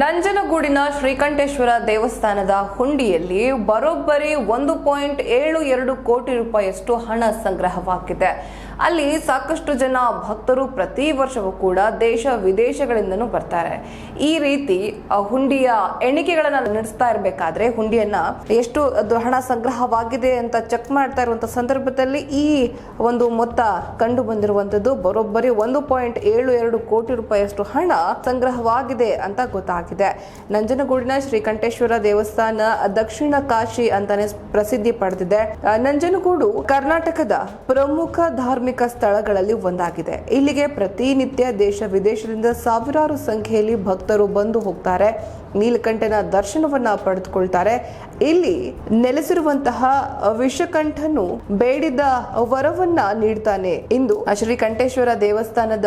ನಂಜನಗೂಡಿನ ಶ್ರೀಕಂಠೇಶ್ವರ ದೇವಸ್ಥಾನದ ಹುಂಡಿಯಲ್ಲಿ ಬರೋಬ್ಬರಿ ಒಂದು ಪಾಯಿಂಟ್ ಏಳು ಎರಡು ಕೋಟಿ ರೂಪಾಯಿಯಷ್ಟು ಹಣ ಸಂಗ್ರಹವಾಗಿದೆ. ಅಲ್ಲಿ ಸಾಕಷ್ಟು ಜನ ಭಕ್ತರು ಪ್ರತಿ ವರ್ಷವೂ ಕೂಡ ದೇಶ ವಿದೇಶಗಳಿಂದನೂ ಬರ್ತಾರೆ. ಈ ರೀತಿ ಹುಂಡಿಯ ಎಣಿಕೆಗಳನ್ನ ನಡೆಸ್ತಾ ಇರಬೇಕಾದ್ರೆ ಹುಂಡಿಯನ್ನ ಎಷ್ಟು ಹಣ ಸಂಗ್ರಹವಾಗಿದೆ ಅಂತ ಚೆಕ್ ಮಾಡ್ತಾ ಇರುವಂತ ಸಂದರ್ಭದಲ್ಲಿ ಈ ಒಂದು ಮೊತ್ತ ಕಂಡು ಬಂದಿರುವಂತದ್ದು ಬರೋಬ್ಬರಿ ಒಂದು ಪಾಯಿಂಟ್ ಏಳು ಎರಡು ಕೋಟಿ ರೂಪಾಯಿಯಷ್ಟು ಹಣ ಸಂಗ್ರಹವಾಗಿದೆ ಅಂತ ಗೊತ್ತಾಗಿದೆ. ನಂಜನಗೂಡಿನ ಶ್ರೀಕಂಠೇಶ್ವರ ದೇವಸ್ಥಾನ ದಕ್ಷಿಣ ಕಾಶಿ ಅಂತಾನೆ ಪ್ರಸಿದ್ಧಿ ಪಡೆದಿದೆ. ನಂಜನಗೂಡು ಕರ್ನಾಟಕದ ಪ್ರಮುಖ ಧಾರ್ಮಿಕ ಸ್ಥಳಗಳಲ್ಲಿ ಒಂದಾಗಿದೆ. ಇಲ್ಲಿಗೆ ಪ್ರತಿನಿತ್ಯ ದೇಶ ವಿದೇಶದಿಂದ ಸಾವಿರಾರು ಸಂಖ್ಯೆಯಲ್ಲಿ ಭಕ್ತರು ಬಂದು ಹೋಗ್ತಾರೆ. ನೀಲಕಂಠನ ದರ್ಶನವನ್ನ ಪಡೆದುಕೊಳ್ತಾರೆ. ಇಲ್ಲಿ ನೆಲೆಸಿರುವಂತಹ ವಿಷಕಂಠನು ಬೇಡಿದ ವರವನ್ನ ನೀಡ್ತಾನೆ. ಇಂದು ಶ್ರೀಕಂಠೇಶ್ವರ ದೇವಸ್ಥಾನದ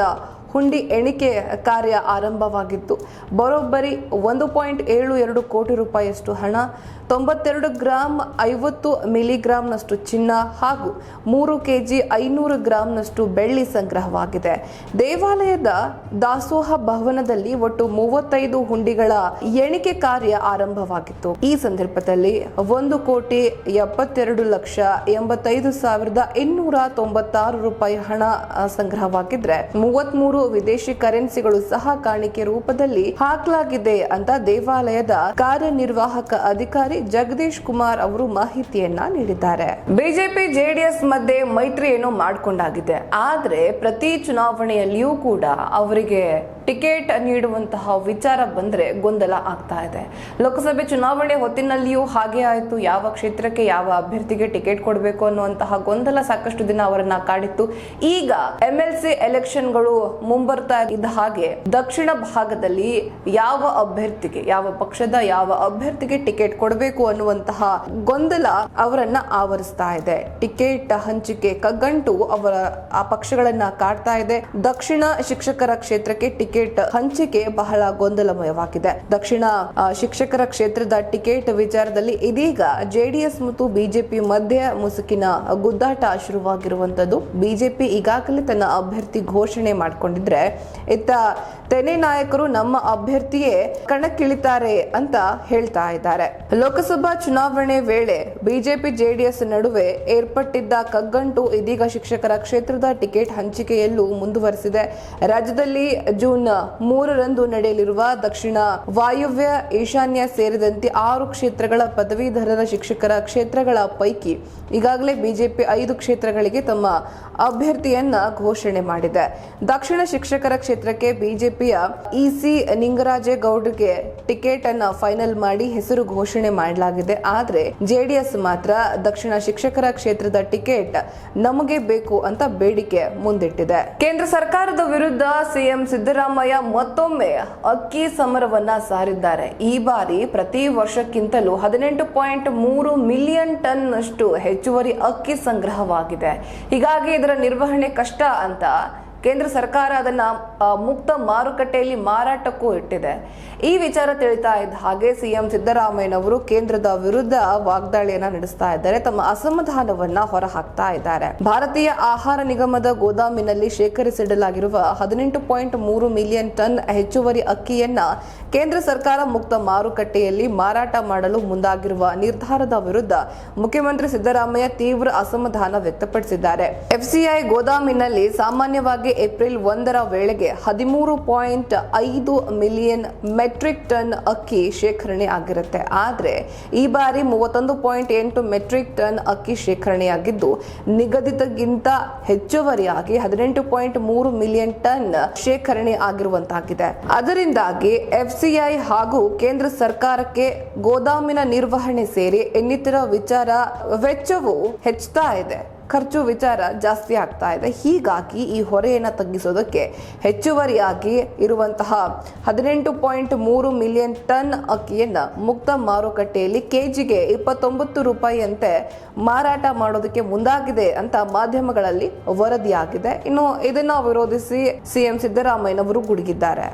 ಹುಂಡಿ ಎಣಿಕೆ ಕಾರ್ಯ ಆರಂಭವಾಗಿತ್ತು. ಬರೋಬ್ಬರಿ ಒಂದು ಪಾಯಿಂಟ್ ಏಳು ಎರಡು ಕೋಟಿ ರೂಪಾಯಿಯಷ್ಟು ಹಣ, ತೊಂಬತ್ತೆರಡು ಗ್ರಾಮ್ ಐವತ್ತು ಮಿಲಿಗ್ರಾಂನಷ್ಟು ಚಿನ್ನ ಹಾಗೂ ಮೂರು ಕೆ ಜಿ ಐನೂರು ಗ್ರಾಂನಷ್ಟು ಬೆಳ್ಳಿ ಸಂಗ್ರಹವಾಗಿದೆ. ದೇವಾಲಯದ ದಾಸೋಹ ಭವನದಲ್ಲಿ ಒಟ್ಟು ಮೂವತ್ತೈದು ಹುಂಡಿಗಳ ಎಣಿಕೆ ಕಾರ್ಯ ಆರಂಭವಾಗಿತ್ತು. ಈ ಸಂದರ್ಭದಲ್ಲಿ ಒಂದು ಕೋಟಿ ಎಪ್ಪತ್ತೆರಡು ಲಕ್ಷ ಎಂಬತ್ತೈದು ಸಾವಿರದ ಇನ್ನೂರ ತೊಂಬತ್ತಾರು ರೂಪಾಯಿ ಹಣ ಸಂಗ್ರಹವಾಗಿದ್ರೆ ಮೂವತ್ಮೂರು ವಿದೇಶಿ ಕರೆನ್ಸಿಗಳು ಸಹ ಕಾಣಿಕೆ ರೂಪದಲ್ಲಿ ಹಾಕಲಾಗಿದೆ ಅಂತ ದೇವಾಲಯದ ಕಾರ್ಯನಿರ್ವಾಹಕ ಅಧಿಕಾರಿ ಜಗದೀಶ್ ಕುಮಾರ್ ಅವರು ಮಾಹಿತಿಯನ್ನ ನೀಡಿದ್ದಾರೆ. ಬಿಜೆಪಿ, ಜೆಡಿಎಸ್ ಮಧ್ಯೆ ಮೈತ್ರಿಯನ್ನು ಮಾಡಿಕೊಂಡಾಗಿದೆ. ಆದ್ರೆ ಪ್ರತಿ ಚುನಾವಣೆಯಲ್ಲಿಯೂ ಕೂಡ ಅವರಿಗೆ ಟಿಕೆಟ್ ನೀಡುವಂತಹ ವಿಚಾರ ಬಂದ್ರೆ ಗೊಂದಲ ಆಗ್ತಾ ಇದೆ. ಲೋಕಸಭೆ ಚುನಾವಣೆ ಹೊತ್ತಿನಲ್ಲಿಯೂ ಹಾಗೆ ಆಯಿತು. ಯಾವ ಕ್ಷೇತ್ರಕ್ಕೆ ಯಾವ ಅಭ್ಯರ್ಥಿಗೆ ಟಿಕೆಟ್ ಕೊಡಬೇಕು ಅನ್ನುವಂತಹ ಗೊಂದಲ ಸಾಕಷ್ಟು ದಿನ ಅವರನ್ನ ಕಾಡಿತ್ತು. ಈಗ ಎಂ ಎಲ್ ಸಿ ಎಲೆಕ್ಷನ್ಗಳು ಮುಂಬರ್ತಾ ಇದ್ದ ಹಾಗೆ ದಕ್ಷಿಣ ಭಾಗದಲ್ಲಿ ಯಾವ ಅಭ್ಯರ್ಥಿಗೆ, ಯಾವ ಪಕ್ಷದ ಯಾವ ಅಭ್ಯರ್ಥಿಗೆ ಟಿಕೆಟ್ ಕೊಡಬೇಕು ಅನ್ನುವಂತಹ ಗೊಂದಲ ಅವರನ್ನ ಆವರಿಸ್ತಾ ಇದೆ. ಟಿಕೆಟ್ ಹಂಚಿಕೆ ಕಗ್ಗಂಟು ಅವರ ಆ ಪಕ್ಷಗಳನ್ನ ಕಾಡ್ತಾ ಇದೆ. ದಕ್ಷಿಣ ಶಿಕ್ಷಕರ ಕ್ಷೇತ್ರಕ್ಕೆ ಟಿಕೆಟ್ ಹಂಚಿಕೆ ಬಹಳ ಗೊಂದಲಮಯವಾಗಿದೆ. ದಕ್ಷಿಣ ಶಿಕ್ಷಕರ ಕ್ಷೇತ್ರದ ಟಿಕೆಟ್ ವಿಚಾರದಲ್ಲಿ ಇದೀಗ ಜೆಡಿಎಸ್ ಮತ್ತು ಬಿಜೆಪಿ ಮಧ್ಯೆ ಮುಸುಕಿನ ಗುದ್ದಾಟ ಶುರುವಾಗಿರುವಂತದ್ದು. ಬಿಜೆಪಿ ಈಗಾಗಲೇ ತನ್ನ ಅಭ್ಯರ್ಥಿ ಘೋಷಣೆ ಮಾಡಿಕೊಂಡಿದ್ರೆ, ಇತ್ತ ತೆನೆ ನಾಯಕರು ನಮ್ಮ ಅಭ್ಯರ್ಥಿಯೇ ಕಣಕ್ಕಿಳಿತಾರೆ ಅಂತ ಹೇಳ್ತಾ ಇದ್ದಾರೆ. ಲೋಕಸಭಾ ಚುನಾವಣೆ ವೇಳೆ ಬಿಜೆಪಿ, ಜೆಡಿಎಸ್ ನಡುವೆ ಏರ್ಪಟ್ಟಿದ್ದ ಕಗ್ಗಂಟು ಇದೀಗ ಶಿಕ್ಷಕರ ಕ್ಷೇತ್ರದ ಟಿಕೆಟ್ ಹಂಚಿಕೆಯಲ್ಲೂ ಮುಂದುವರೆಸಿದೆ. ರಾಜ್ಯದಲ್ಲಿ ಜೂನ್ ಮೂರರಂದು ನಡೆಯಲಿರುವ ದಕ್ಷಿಣ ವಾಯುವ್ಯ ಈಶಾನ್ಯ ಸೇರಿದಂತೆ ಆರು ಕ್ಷೇತ್ರಗಳ ಪದವೀಧರರ ಶಿಕ್ಷಕರ ಕ್ಷೇತ್ರಗಳ ಪೈಕಿ ಈಗಾಗಲೇ ಬಿಜೆಪಿ ಐದು ಕ್ಷೇತ್ರಗಳಿಗೆ ತಮ್ಮ ಅಭ್ಯರ್ಥಿಯನ್ನ ಘೋಷಣೆ ಮಾಡಿದೆ. ದಕ್ಷಿಣ ಶಿಕ್ಷಕರ ಕ್ಷೇತ್ರಕ್ಕೆ ಬಿಜೆಪಿಯ ಇಸಿ ನಿಂಗರಾಜೇಗೌಡರಿಗೆ ಟಿಕೆಟ್ ಅನ್ನ ಫೈನಲ್ ಮಾಡಿ ಹೆಸರು ಘೋಷಣೆ ಮಾಡಲಾಗಿದೆ. ಆದ್ರೆ ಜೆಡಿಎಸ್ ಮಾತ್ರ ದಕ್ಷಿಣ ಶಿಕ್ಷಕರ ಕ್ಷೇತ್ರದ ಟಿಕೆಟ್ ನಮಗೆ ಬೇಕು ಅಂತ ಬೇಡಿಕೆ ಮುಂದಿಟ್ಟಿದೆ. ಕೇಂದ್ರ ಸರ್ಕಾರದ ವಿರುದ್ಧ ಸಿಎಂ ಸಿದ್ದರಾಮಯ್ಯ ಮತ್ತೊಮ್ಮೆ ಅಕ್ಕಿ ಸಮರವನ್ನ ಸಾರಿದ್ದಾರೆ. ಈ ಬಾರಿ ಪ್ರತಿ ವರ್ಷಕ್ಕಿಂತಲೂ ಹದಿನೆಂಟು ಪಾಯಿಂಟ್ ಮೂರು ಮಿಲಿಯನ್ ಟನ್ ಅಷ್ಟು ಹೆಚ್ಚುವರಿ ಅಕ್ಕಿ ಸಂಗ್ರಹವಾಗಿದೆ. ಹೀಗಾಗಿ ಇದರ ನಿರ್ವಹಣೆ ಕಷ್ಟ ಅಂತ ಕೇಂದ್ರ ಸರ್ಕಾರ ಅದನ್ನ ಮುಕ್ತ ಮಾರುಕಟ್ಟೆಯಲ್ಲಿ ಮಾರಾಟಕ್ಕೂ ಇಟ್ಟಿದೆ. ಈ ವಿಚಾರ ತಿಳಿತಾ ಇದ್ದ ಹಾಗೆ ಸಿಎಂ ಸಿದ್ದರಾಮಯ್ಯನವರು ಕೇಂದ್ರದ ವಿರುದ್ಧ ವಾಗ್ದಾಳಿಯನ್ನ ನಡೆಸ್ತಾ ಇದ್ದಾರೆ. ತಮ್ಮ ಅಸಮಾಧಾನವನ್ನ ಹೊರಹಾಕ್ತಾ ಇದ್ದಾರೆ. ಭಾರತೀಯ ಆಹಾರ ನಿಗಮದ ಗೋದಾಮಿನಲ್ಲಿ ಶೇಖರಿಸಿಡಲಾಗಿರುವ ಹದಿನೆಂಟು ಪಾಯಿಂಟ್ ಮೂರು ಮಿಲಿಯನ್ ಟನ್ ಹೆಚ್ಚುವರಿ ಅಕ್ಕಿಯನ್ನ ಕೇಂದ್ರ ಸರ್ಕಾರ ಮುಕ್ತ ಮಾರುಕಟ್ಟೆಯಲ್ಲಿ ಮಾರಾಟ ಮಾಡಲು ಮುಂದಾಗಿರುವ ನಿರ್ಧಾರದ ವಿರುದ್ಧ ಮುಖ್ಯಮಂತ್ರಿ ಸಿದ್ದರಾಮಯ್ಯ ತೀವ್ರ ಅಸಮಾಧಾನ ವ್ಯಕ್ತಪಡಿಸಿದ್ದಾರೆ. ಎಫ್ಸಿಐ ಗೋದಾಮಿನಲ್ಲಿ ಸಾಮಾನ್ಯವಾಗಿ ಏಪ್ರಿಲ್ ಒಂದರ ವೇಳೆಗೆ ಹದಿಮೂರು ಪಾಯಿಂಟ್ ಐದು ಮಿಲಿಯನ್ ಮೆಟ್ರಿಕ್ ಟನ್ ಅಕ್ಕಿ ಶೇಖರಣೆ ಆಗಿರುತ್ತೆ. ಆದರೆ ಈ ಬಾರಿ ಮೂವತ್ತೊಂದು ಪಾಯಿಂಟ್ ಎಂಟು ಮೆಟ್ರಿಕ್ ಟನ್ ಅಕ್ಕಿ ಶೇಖರಣೆಯಾಗಿದ್ದು ನಿಗದಿತಗಿಂತ ಹೆಚ್ಚುವರಿಯಾಗಿ ಹದಿನೆಂಟು ಪಾಯಿಂಟ್ ಮೂರು ಮಿಲಿಯನ್ ಟನ್ ಶೇಖರಣೆ ಆಗಿರುವಂತಾಗಿದೆ. ಅದರಿಂದಾಗಿ ಎಫ್ಸಿಐ ಹಾಗೂ ಕೇಂದ್ರ ಸರ್ಕಾರಕ್ಕೆ ಗೋದಾಮಿನ ನಿರ್ವಹಣೆ ಸೇರಿ ಇನ್ನಿತರ ವಿಚಾರ ವೆಚ್ಚವು ಹೆಚ್ಚುತ್ತಾ ಇದೆ. ಖರ್ಚು ವಿಚಾರ ಜಾಸ್ತಿ ಆಗ್ತಾ ಇದೆ. ಹೀಗಾಗಿ ಈ ಹೊರೆಯನ್ನು ತಗ್ಗಿಸೋದಕ್ಕೆ ಹೆಚ್ಚುವರಿಯಾಗಿ ಇರುವಂತಹ ಹದಿನೆಂಟು ಪಾಯಿಂಟ್ ಮೂರು ಮಿಲಿಯನ್ ಟನ್ ಅಕ್ಕಿಯನ್ನು ಮುಕ್ತ ಮಾರುಕಟ್ಟೆಯಲ್ಲಿ ಕೆಜಿಗೆ ಇಪ್ಪತ್ತೊಂಬತ್ತು ರೂಪಾಯಿಯಂತೆ ಮಾರಾಟ ಮಾಡೋದಕ್ಕೆ ಮುಂದಾಗಿದೆ ಅಂತ ಮಾಧ್ಯಮಗಳಲ್ಲಿ ವರದಿಯಾಗಿದೆ. ಇನ್ನು ಇದನ್ನು ವಿರೋಧಿಸಿ ಸಿಎಂ ಸಿದ್ದರಾಮಯ್ಯನವರು ಗುಡುಗಿದ್ದಾರೆ.